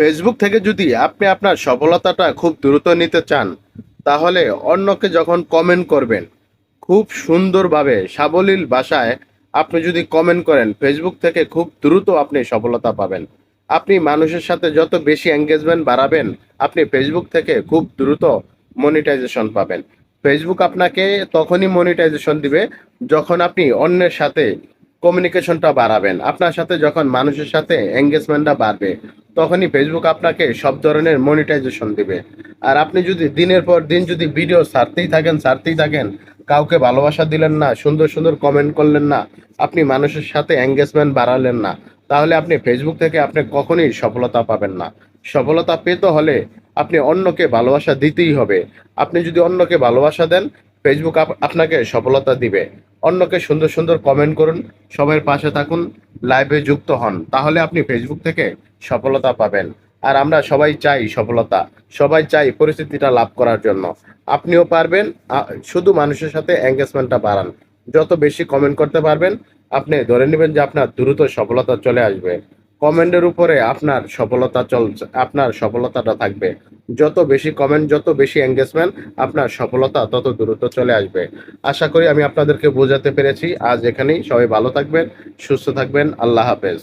Facebook থেকে যদি আপনি আপনার সফলতাটা খুব দ্রুত নিতে চান, তাহলে অন্যকে যখন কমেন্ট করবেন, খুব সুন্দরভাবে সাবলীল ভাষায় আপনি যদি কমেন্ট করেন ফেসবুক থেকে খুব দ্রুত আপনি সফলতা পাবেন। আপনি মানুষের সাথে যত বেশি এঙ্গেজমেন্ট বাড়াবেন, আপনি ফেসবুক থেকে খুব দ্রুত মনিটাইজেশন পাবেন। ফেসবুক আপনাকে তখনই মনিটাইজেশন দিবে যখন আপনি অন্যের সাথে কমিউনিকেশনটা বাড়াবেন। আপনার সাথে যখন মানুষের সাথে এঙ্গেজমেন্টটা বাড়বে তখনই ফেসবুক আপনাকে সব ধরনের মনিটাইজেশন দিবে। আর আপনি যদি দিনের পর দিন যদি ভিডিও ছাড়তেই থাকেন ছাড়তেই থাকেন, কাউকে ভালোবাসা দিলেন না, সুন্দর সুন্দর কমেন্ট করলেন না, আপনি মানুষের সাথে এঙ্গেজমেন্ট বাড়ালেন না, তাহলে আপনি ফেসবুক থেকে আপনি কখনোই সফলতা পাবেন না। সফলতা পেতে হলে আপনি অন্যকে ভালোবাসা দিতেই হবে। আপনি যদি অন্যকে ভালোবাসা দেন ফেসবুক আপ- আপনাকে সফলতা দিবে। অন্যকে সুন্দর সুন্দর কমেন্ট করুন সবার পাশে থাকুন লাইভে যুক্ত হন, তাহলে আপনি ফেসবুক থেকে সফলতা পাবেন। আর আমরা সবাই চাই সফলতা, সবাই চাই পরিস্থিতিটা লাভ করার জন্য। আপনিও পারবেন শুধু মানুষের সাথে এঙ্গেজমেন্টটা বাড়ান। যত বেশি কমেন্ট করতে পারবেন, আপনি ধরে নেবেন যে আপনার দ্রুত সফলতা চলে আসবে। কমেন্টের উপরে আপনার সফলতা চল আপনার সফলতাটা থাকবে। যত বেশি কমেন্ট যত বেশি এঙ্গেজমেন্ট আপনার সফলতা তত দ্রুত চলে আসবে। আশা করি আমি আপনাদেরকে বোঝাতে পেরেছি। আজ এখানেই সবাই ভালো থাকবেন, সুস্থ থাকবেন। আল্লাহ হাফেজ।